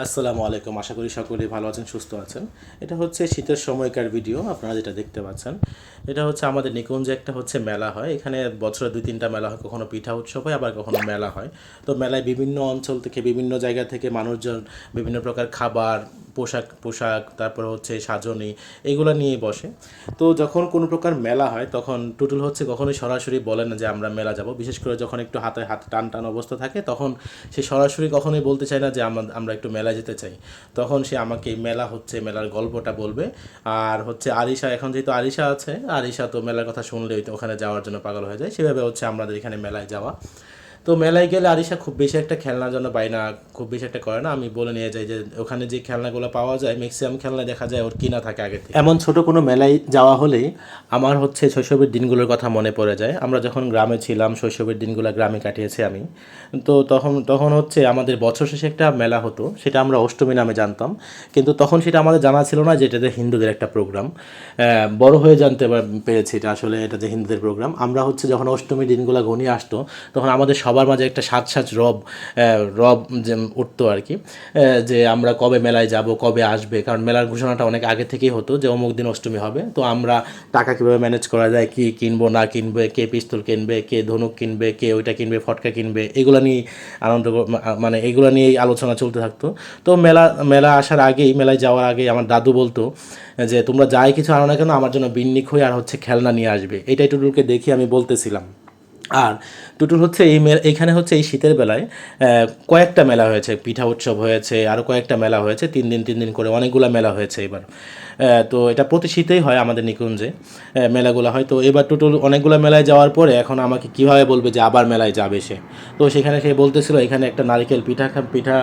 আসসালামু আলাইকুম। আশা করি সকলেই ভালো আছেন, সুস্থ আছেন। এটা হচ্ছে শীতের সময়কার ভিডিও, আপনারা যেটা দেখতে পাচ্ছেন। এটা হচ্ছে আমাদের নিকুঞ্জে, একটা হচ্ছে মেলা হয়। এখানে বছরে দুই তিনটা মেলা হয়, কখনো পিঠা উৎসব হয়, আবার কখনো মেলা হয়। তো মেলায় বিভিন্ন অঞ্চল থেকে, বিভিন্ন জায়গা থেকে মানুষজন, বিভিন্ন প্রকার খাবার, পোশাক পোশাক, তারপর হচ্ছে সাজনি, এগুলো নিয়ে বসে। তো যখন কোনো প্রকার মেলা হয়, তখন টুটুল হচ্ছে কখনোই সরাসরি বলে না যে আমরা মেলা যাব। বিশেষ করে যখন একটু হাতে হাত টান টান অবস্থা থাকে, তখন সে সরাসরি কখনোই বলতে চায় না যে আমরা- একটু মেলা যেতে চাই। তখন সে আমাকে মেলা হচ্ছে, মেলার গল্পটা বলবে। আর হচ্ছে আরিশা, এখন যেহেতু আরিশা আছে, আরিশা তো মেলার কথা শুনলেই তো ওখানে যাওয়ার জন্য পাগল হয়ে যায়। সেভাবে হচ্ছে আমাদের এখানে মেলায় যাওয়া। তো মেলায় গেলে আরিশা খুব বেশি একটা খেলনার জন্য পাই না, খুব বেশি একটা করে না। আমি বলে নিয়ে যাই যে ওখানে যে খেলনাগুলো পাওয়া যায় ম্যাক্সিমাম খেলনা দেখা যায় ওর কিনা থাকে আগে থেকে। এমন ছোট কোনো মেলায় যাওয়া হলেই আমার হচ্ছে শৈশবের দিনগুলোর কথা মনে পড়ে যায়। আমরা যখন গ্রামে ছিলাম, শৈশবের দিনগুলো গ্রামে কাটিয়েছি আমি। তো তখন তখন হচ্ছে আমাদের বছর শেষে একটা মেলা হতো, সেটা আমরা অষ্টমী নামে জানতাম। কিন্তু তখন সেটা আমাদের জানা ছিল না যে এটা যে হিন্দুদের একটা প্রোগ্রাম বড় হয়ে জানতে পেরেছি এটা আসলে, এটা যে হিন্দুদের প্রোগ্রাম আমরা হচ্ছে যখন অষ্টমী দিনগুলো ঘনিয়ে আসতো, তখন আমাদের সবার মাঝে একটা সাজ সাজ রব রব যে উঠতো আর কি যে আমরা কবে মেলায় যাব, কবে আসবে, কারণ মেলার ঘোষণাটা অনেক আগে থেকেই হতো যে অমুক দিন অষ্টমী হবে, তো আমরা টাকা কীভাবে ম্যানেজ করা যায়, কি কিনবো, না কিনবে, কে পিস্তল কিনবে, কে ধনুক কিনবে, কে ওইটা কিনবে, ফটকা কিনবে, এগুলো নিয়ে আনন্দ মানে এগুলো নিয়েই আলোচনা চলতে থাকতো। তো মেলা মেলা আসার আগেই, মেলায় যাওয়ার আগেই আমার দাদু বলতো যে, তোমরা যাই কিছু আনো না কেন, আমার জন্য বিন্নিক হয়ে আর হচ্ছে খেলনা নিয়ে আসবে। এটাই টুটুলকে দেখি আমি বলতেছিলাম। আর টুটুল হচ্ছে এই মে এইখানে হচ্ছে এই শীতের বেলায় কয়েকটা মেলা হয়েছে, পিঠা উৎসব হয়েছে আরও কয়েকটা মেলা হয়েছে, তিন দিন তিন দিন করে অনেকগুলো মেলা হয়েছে এবার। তো এটা প্রতি শীতেই হয় আমাদের নিকুঞ্জে মেলাগুলো হয়। তো এবার টুটুল অনেকগুলো মেলায় যাওয়ার পরে এখন আমাকে কীভাবে বলবে যে আবার মেলায় যাবে সে? তো সেখানে সে বলতেছিল, এখানে একটা নারিকেল পিঠা পিঠা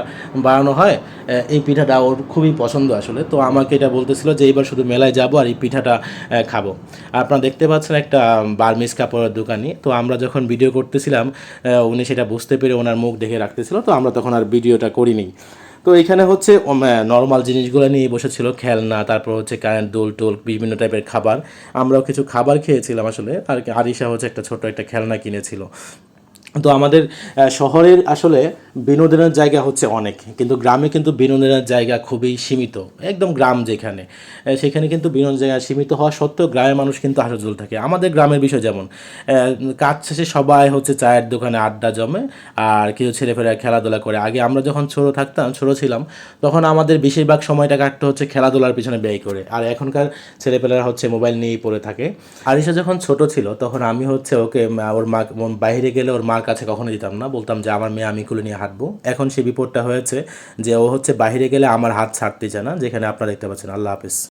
বানানো হয় এই পিঠাটা ওর খুবই পছন্দ আসলে। তো আমাকে এটা বলতেছিল যে এইবার শুধু মেলায় যাব আর এই পিঠাটা খাব। আপনারা দেখতে পাচ্ছেন একটা বার্মিস কাপড়ের দোকানি তো আমরা যখন ভিডিও করতেছিলাম উনি সেটা বুঝতে পেরে ওনার মুখ দেখে রাখতেছিল, তো আমরা তখন আর ভিডিওটা করিনি। তো এখানে হচ্ছে নর্মাল জিনিসগুলো নিয়ে বসেছিল, খেলনা, তারপর হচ্ছে কারেন্ট দোল টোল, বিভিন্ন টাইপের খাবার। আমরাও কিছু খাবার খেয়েছিলাম আসলে, আর আরিশা হচ্ছে একটা ছোট একটা খেলনা কিনেছিল। তো আমাদের শহরের আসলে বিনোদনের জায়গা হচ্ছে অনেক, কিন্তু গ্রামে কিন্তু বিনোদনের জায়গা খুবই সীমিত, একদম গ্রাম যেখানে সেখানে কিন্তু বিনোদন জায়গা সীমিত হওয়া সত্ত্বেও গ্রামের মানুষ কিন্তু হাসজল থাকে। আমাদের গ্রামের বিষয় যেমন কাজ শেষে সবাই হচ্ছে চায়ের দোকানে আড্ডা জমে, আর কিছু ছেলেফেরা খেলাধুলা করে। আগে আমরা যখন ছোটো থাকতাম, ছোটো ছিলাম, তখন আমাদের বেশিরভাগ সময়টা কাটতো হচ্ছে খেলাধুলার পিছনে ব্যয় করে, আর এখনকার ছেলেপেলেরা হচ্ছে মোবাইল নিয়েই পড়ে থাকে। আরিশা যখন ছোট ছিল, তখন আমি হচ্ছে ওকে ওর মা বাইরে গেলে ওর মার কাছে কখনো দিতাম না। বলতাম যে, আমার মেয়ে, আমি কুলে নিয়ে হাঁটবো। এখন সে বিপদটা হয়েছে যে, ও হচ্ছে বাইরে গেলে আমার হাত ছাড়তে চায় না, যেখানে আপনারা দেখতে পাচ্ছেন। আল্লাহ হাফিজ।